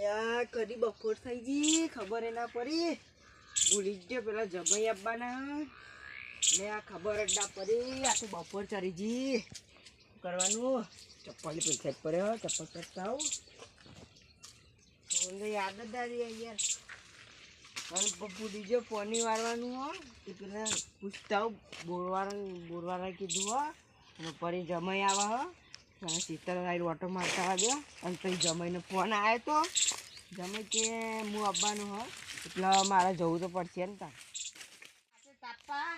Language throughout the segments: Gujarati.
લ્યા કદી બપોર થઈ ગઈ, ખબર એ ના પડી? ભૂલી ગયો, પેલા જમાઈ આપવાના. ને આ ખબર જ ના પડી આ તો બપોર ચડી જી કરવાનું? ચપ્પલ પૈસા જ પડ્યો ચપ્પલ કરતા આવું. મને યાદ જ આવી યાર. અને ભૂલી ગયો પોની વાળવાનું હો. એ પેલા પૂછતા બોરવાળા બોરવાળા કીધું હો. અને પરી જમાઈ આવે હો. અને શીતળ લાઈટ ઓટો મારતા આવ્યો અને પછી જમાઈને ફોન આવ્યો તો. જમાઈ કે હું આવવાનું હ એટલે મારે જવું તો પડશે ને તાર. તાપા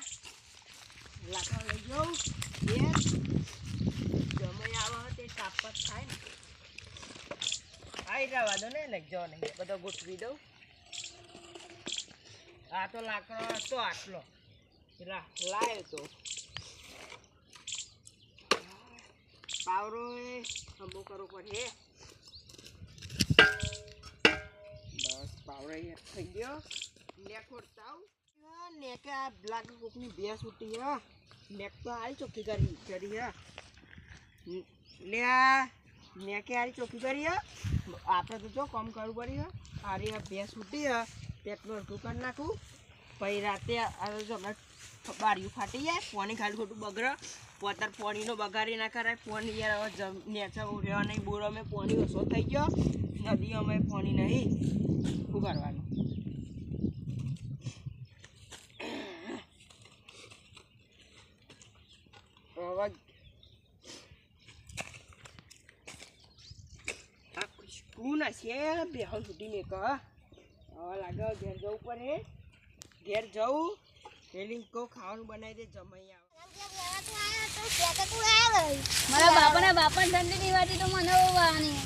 લાકડા લઈ જાઉં. એ જમાઈ આવે તે તાપા જ થાય ને. આવી જવા દો ને લઈ જાઓ નહીં બધો ગોઠવી દઉં. આ તો લાકડો હતો આટલો. પેલા લાવ્યો તો. પાવરો એ હમો કરવો બસ પાવરો થઈ ગયો. નેક ખોરતા આવું. નેકે આ લાગે કોકની ભેંસ ઉઠી, હા. નેક તો હારી ચોખ્ખી કરી કરી લે આ, નેકે હારી ચોખ્ખી કરી આપણે તો જો કામ કરવું પડી હારી આ ભેંસ ઉઠી, હા. પેટનું અડધું કરી નાખું. પછી રાતે આ જો હમણાં બારીયું ફાટી જાય, પોણી ખાલી ખોટું બગડે. પોતર પોણીનો બગાડી ના કરાય. પોણી યાર રહેવા નહીં, બોરો અમે પોણી ઓછો થઈ ગયો. નદી અમે પોણી નહીં શું કરવાનું હવે કોણ હશે બેહન છૂટી મેં કહ. હવે લાગે ઘેર જવું પડે. ઘેર જવું. પેલી ખાવાનું બનાવી દે જમાઈ આવે. મારા બાપાના બાપા ઠંડી ની વાટી તો મને બહુ વાની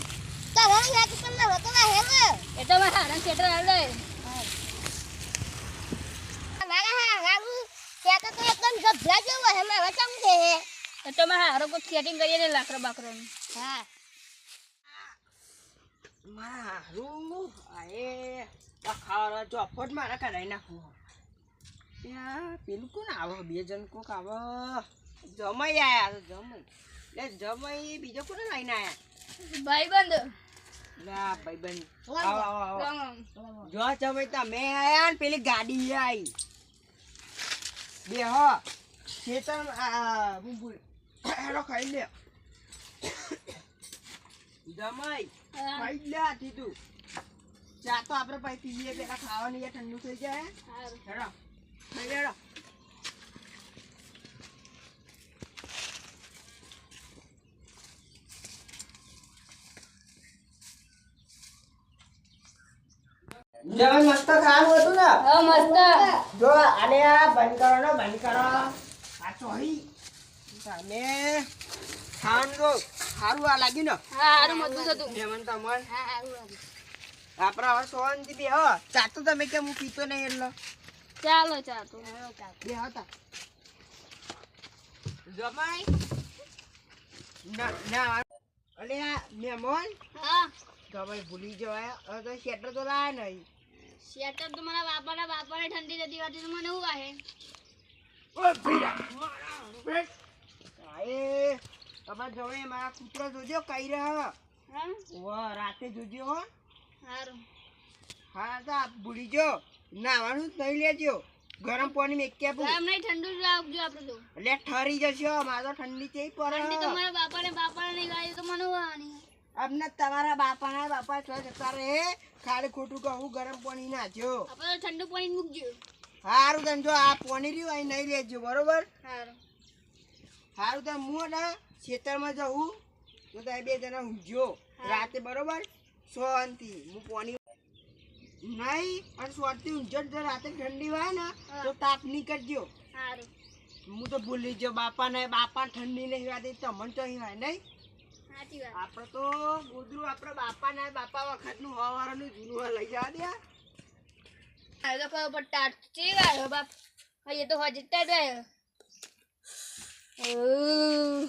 એ તો મારા હારા શેટર હાલે એ તો મારા હારો કોઈ સેટિંગ કરીએ ને લાકડો હા મારું આએ આ ખાવા ચોફટ મારા કઢાઈ નાખવું ત્યાં પેલું કોણ આવે? બે જણ કોક આવે. જમાઈ આયા જમાઈ. લે જમાઈ બીજો કોને લઈને આયા? ભાઈ બંધ લે ભાઈબંધ. આવો આવો આવો. જો જમાઈ તમે આયા ને પેલી ગાડી આવી બે હો ચેતન આ હું ભૂલ ખાઈ લે. જમાઈ ખાઈ લે તીધું ચા તો આપણે પછી પીએ પેલા ખાવાની ઠંડુ થઈ જાય. હેડો. ખાઈ લે હેડો જમાઈ મસ્ત ખાવાનું હતું ને? હા મસ્ત. જો આને આ બંધ કરો ને બંધ કરો. આ ચોહી તમે ખાવાનું તો સારું આ લાગ્યું ને? હા હારું મજબૂત હતું. જેમન તમન હા સારું આપણા હવે સોનથી બે હો ચાતો તમે કેમ હું પીતો નહીં એટલે? ચાલો ચા બે હતા. જમાઈ. ના ના અલે આ મહેમાન. હા. જમાઈ ભૂલી જવાય. હવે તો શેટર તો લાયા નહીં. શેટર તો મારા બાપાના બાપાને ઠંડી જતી વાતી તો મને એવું વાહે ઓ ભીડા. આયે તમાર જવાઈ મારા કૂતરો જોજો કઈ રહ્યા હા. ઓ રાતે જોજો હો. હારું. હા તો આપ ભૂલી જો નાવાનું જ નહીં લેજો. ગરમ પાણી મેં કે ગરમ નહીં ઠંડુ જ આપજો આપણે તો. એટલે ઠરી જશો મારે તો ઠંડી છે ઠંડી પર. મારા બાપાને બાપાને નહીં વાળી તો મને વાની અમને તમારા બાપાના બાપા છો જતા રહે ખાલી ખોટું કહું ગરમ પાણી નાખ્યો આપણે ઠંડુ પાણી મૂકજો. સારું તને જો આ પાણી રહ્યું અહીં નહીં લેજો બરોબર? હારું. સારું તો હું ને ખેતરમાં જવું તો બે જણા ઊંઘજો. રાતે બરોબર? શાંતિ. હું પાણી નહીં અને શાંતિ ઊંઝો જ રાતે ઠંડી હોય ને તો તાપ નીકળજો. હારું હું તો ભૂલી ગયો બાપા ને બાપા ઠંડી નહીં વાતી તમને તો અહીં હોય નહીં. આપણે તો ગોદરું આપણે બાપા ને બાપા વખતનું હવારનું જૂનું લઈ જવા દે. હવે તો ખબર પડતા ચી વાળો બાપ? એ તો હજતા જાય વાયો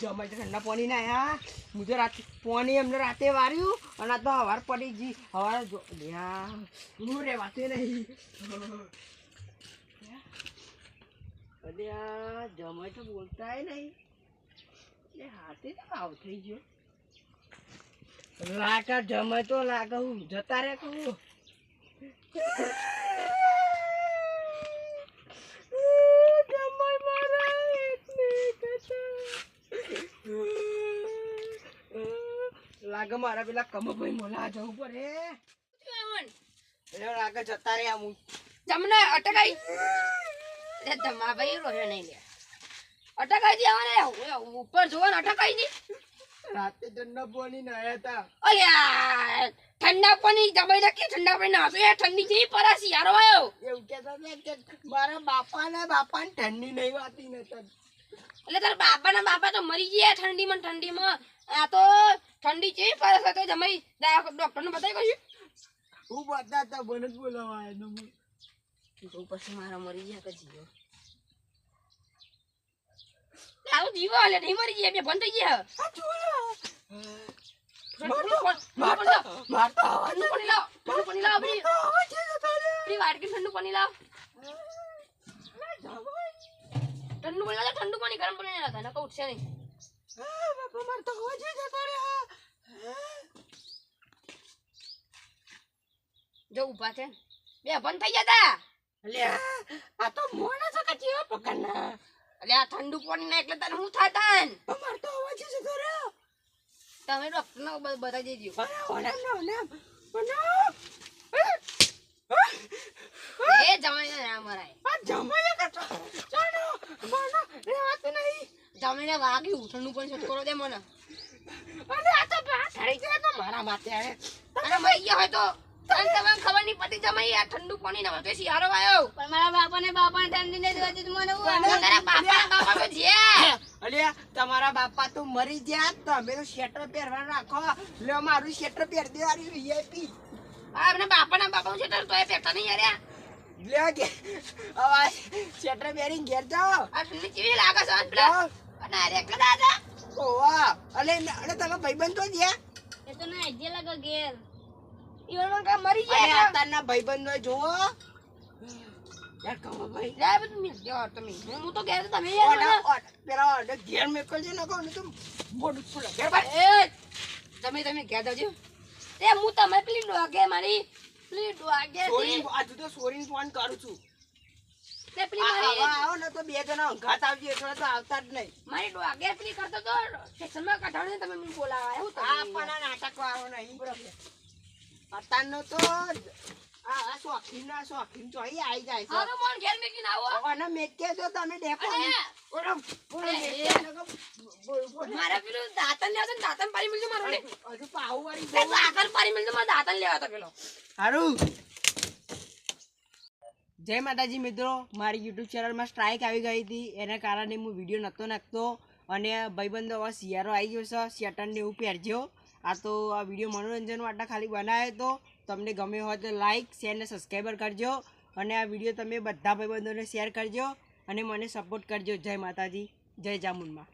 જમાઈ ઠંડા પાણી ના આયા હું તો રાત પાણી એમને રાતે વાર્યું અને આ તો હવાર પડી ગઈ હવાર હું રેવાતું નહીં જમાઈ તો બોલતાય નહીં. આવ થઈ ગયો. લાકા જમાઈ તો લાગે હું જતા રે કહું લાગે મારા પેલા કમભાઈ મોલા જવું પડે. લાગે જતા રે આમ તમને અટકાઈ. તમારા ભાઈ રોયો નહીં લે અટકાઈ દી અમારે ઉપર ને અટકાઈ દી. રાતે ઠંડા પાણી નાયા હતા અલ્યા ઠંડા પાણી દબાઈ રાખી ઠંડા પાણી નાસો યાર ઠંડી જેવી પરાસી યાર આવ્યો એવું કહેતા હતા કે મારા બાપા ને બાપા ને ઠંડી નહીં વાતી નતા એટલે તારા બાપા ના બાપા તો મરી ગયા ઠંડીમાં ને ઠંડીમાં. આ તો ઠંડી જેવી પરસ તો જમાઈ ડોક્ટર ને બતાવી કશું હું બધા હતા બને જ બોલાવા આવ્યો પછી મારા મરી ગયા કે જીવો આવું જીવો એટલે નહીં મરી ગયા. બે બંધ થઈ ગયા ઠંડુ પાણી લાવ. ઠંડુ પાણી ગરમ પાણી લાવ. તને કહું ઉઠશે નહીં. બાપા મારતા હોજે જતો રહ્યા જો ઊભા છે બે બંધ થઈ ગયા તા. અલ્યા આ તો મોણા છે કચી પકડના એટલે આ ઠંડુ પાણી ના એટલે તને હું થાય તાન? અમાર તો અવાજ છે ઘરે તમે ડોક્ટર ને બતાવી દેજો ઓના ઓના ઓના એ જમાઈ ના મરાય. આ જમાયા કાટો ચાલો માનો રહેવાતું નહીં. જમીને વાગ્યું ઠંડુ પણ છટ કરો દે મને. અને આ તો ભાત થઈ ગયા તો મારા માથે અને મરી ગયા હોય તો? તને તમને ખબર નહીં પતી જમાઈ આ ઠંડુ પાણી ના તો શિયાળો આવ્યો પણ મારા બાપા ને ઠંડી ને જોતી તો મને તારા બાપા બાપા તો જે અલ્યા તમારા બાપા તો મરી ગયા તમે તો. શેટર પહેરવા રાખો. લે મારું શેટર પહેર દે આરી વીઆઈપી આ આપણા બાપા ના બાપા છે તો એ પેટા નહીં યાર લે કે આવા શેટર પહેરીને ઘેર જાઓ. આ ઠંડી કેવી લાગે છે પેલા? અને અરે કદા ઓવા અલે અલે તમે ભાઈબંધ તો જ્યાં એ તો ના જે લાગે ઘેર. ઈવન કા મરી ગયા અત્યારના ભાઈબંધો જોવો યાર કમો ભાઈ. લે બધું મિલ જો તમે હું હું તો ઘેર તમે યાર પેલા ન કહો ને તો મોઢું ફૂલે. ઘેર ભાઈ એ તમે તમે ઘેર દવજો એ હું તમે પેલી ડોગે મારી પેલી ડોગે સોરી આજુ તો સોરી ફોન કરું છું. તે પેલી મારી આવો ને તો બે જણા અંઘાત આવજો એટલે તો આવતા જ નહીં. મારી ડોગે પેલી કરતો તો સ્ટેશનમાં કઢાવને તમે મને બોલાવા આ પણ આ આવો નહીં બરોબર. અત્યારનો તો આ શોખીન ના શોખીન ચોઈ આવી જાય છે. તો મને ઘેર મેકીને આવો. અને મેકે જો તમે ડેપો બોલ બોલ. મારા પેલું દાતન લેવા તો દાતન પાડી મળજો મારો હજુ પાઉ વાળી દાંતન પાડી મિલજો મારા દાતન લેવા તો પેલો. હારું. જય માતાજી મિત્રો મારી યુટ્યુબ ચેનલમાં સ્ટ્રાઇક આવી ગઈ હતી. એના કારણે હું વીડિયો નહોતો નાખતો અને ભાઈબંધો હવે શિયાળો આવી ગયો છે શેટરને એવું પહેરજો. આ તો આ વીડિયો મનોરંજન માટે ખાલી બનાવ્યો તો તમને ગમે હોય તો લાઇક શેર અને સબસ્ક્રાઈબર કરજો. અને આ વીડિયો તમે બધા ભાઈબંધોને શેર કરજો અને મને સપોર્ટ કરજો. જય માતાજી, જય જામુનમાં.